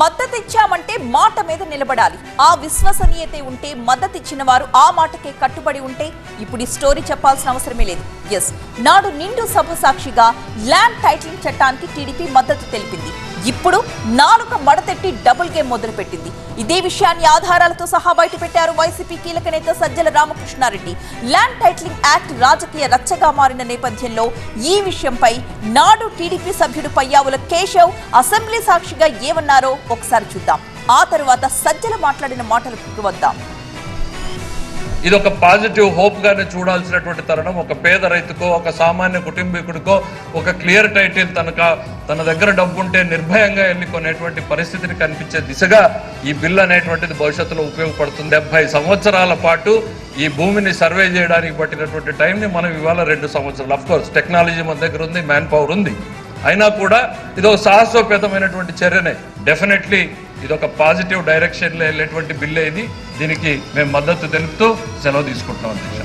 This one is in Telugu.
మద్దతిచ్చామంటే మాట మీద నిలబడాలి. ఆ విశ్వసనీయత ఉంటే మద్దతిచ్చిన వారు ఆ మాటకే కట్టుబడి ఉంటే ఇప్పుడు ఈ స్టోరీ చెప్పాల్సిన అవసరమే లేదు. ఎస్ నాడు నిండు సభ సాక్షిగా ల్యాండ్ టైటిలింగ్ చట్టానికి టీడీపీ మద్దతు తెలిపింది. ఇప్పుడు నాలుక మడతెట్టి డబుల్ గేమ్ మొదలుపెట్టింది. ఇదే విషయాన్ని ఆధారాలతో సహా బయటపెట్టారు వైసీపీ కీలక నేత Sajjala Ramakrishna Reddy. Land titling act రాజకీయ రచ్చగా మారిన నేపథ్యంలో ఈ విషయంపై నాడు టీడీపీ సభ్యుడు పయ్యావుల కేశవ్ అసెంబ్లీ సాక్షిగా ఏమన్నారో ఒకసారి చూద్దాం. ఆ తర్వాత సజ్జల మాట్లాడిన మాటలకు వద్దాం ఇది ఒక పాజిటివ్ హోప్ గానే చూడాల్సినటువంటి తరుణం. ఒక పేద రైతుకో ఒక సామాన్య కుటుంబీకుడికో ఒక క్లియర్ టైటిల్ తనక తన దగ్గర డబ్బు ఉంటే నిర్భయంగా వెళ్ళి కొనేటువంటి పరిస్థితిని కనిపించే దిశగా ఈ బిల్ అనేటువంటిది భవిష్యత్తులో ఉపయోగపడుతుంది. డెబ్బై సంవత్సరాల పాటు ఈ భూమిని సర్వే చేయడానికి పట్టినటువంటి టైంని మనం ఇవాళ రెండు సంవత్సరాలు. అఫ్ కోర్స్ టెక్నాలజీ మన దగ్గర ఉంది మ్యాన్ పవర్ ఉంది. అయినా కూడా ఇది ఒక సాహసోపేతమైనటువంటి చర్యనే. డెఫినెట్లీ ఇది ఒక పాజిటివ్ డైరెక్షన్లో వెళ్ళేటువంటి బిల్లే ఇది. దీనికి మేము మద్దతు తెలుపుతూ సెలవు తీసుకుంటున్నాం అధ్యక్ష.